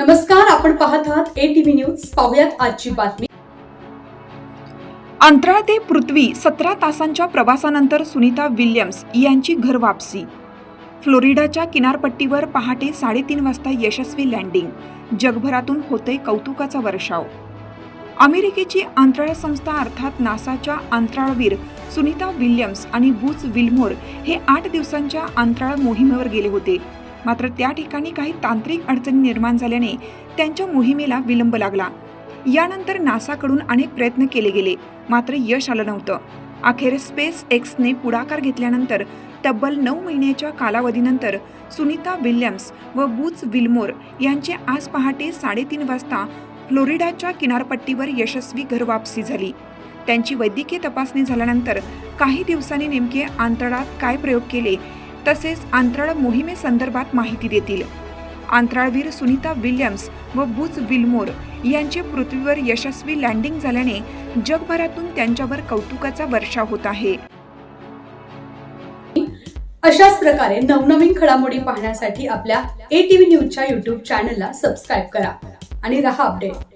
नमस्कार आपण पाहत आहात ए टीव्ही न्यूज पाहुयात आजची बातमी. अंतराळ ते पृथ्वी सतरा तासांच्या प्रवासानंतर सुनीता विल्यम्स यांची घर वापसी. फ्लोरिडाच्या किनारपट्टीवर पहाटे साडेतीन वाजता यशस्वी लँडिंग. जगभरातून होते कौतुकाचा वर्षाव. अमेरिकेची अंतराळ संस्था अर्थात नासाच्या अंतराळवीर सुनीता विल्यम्स आणि बूच विल्मोर हे आठ दिवसांच्या अंतराळ मोहिमेवर गेले होते. मात्र त्या ठिकाणी काही तांत्रिक अडचणी निर्माण झाल्याने त्यांच्या मोहिमेला विलंब लागला. यानंतर नासाकडून अनेक प्रयत्न केले गेले मात्र यश आलं नव्हतं. अखेर स्पेस एक्सने पुढाकार घेतल्यानंतर तब्बल नऊ महिन्याच्या कालावधीनंतर सुनीता विल्यम्स व बूच विल्मोर यांचे आज पहाटे साडेतीन वाजता फ्लोरिडाच्या किनारपट्टीवर यशस्वी घरवापसी झाली. त्यांची वैद्यकीय तपासणी झाल्यानंतर काही दिवसांनी नेमके अंतराळात काय प्रयोग केले तसेच अंतराळ मोहिमेसंदर्भात माहिती देतील. अंतराळवीर सुनीता विल्यम्स व बुज विल्मोर यांचे पृथ्वीवर यशस्वी लँडिंग झाल्याने जगभरातून त्यांच्यावर कौतुकाचा वर्षाव होत आहे. अशाच प्रकारे नवनवीन घडामोडी पाहण्यासाठी आपल्या ए टीव्ही न्यूजच्या युट्यूब चॅनलला सबस्क्राईब करा आणि रहा अपडेट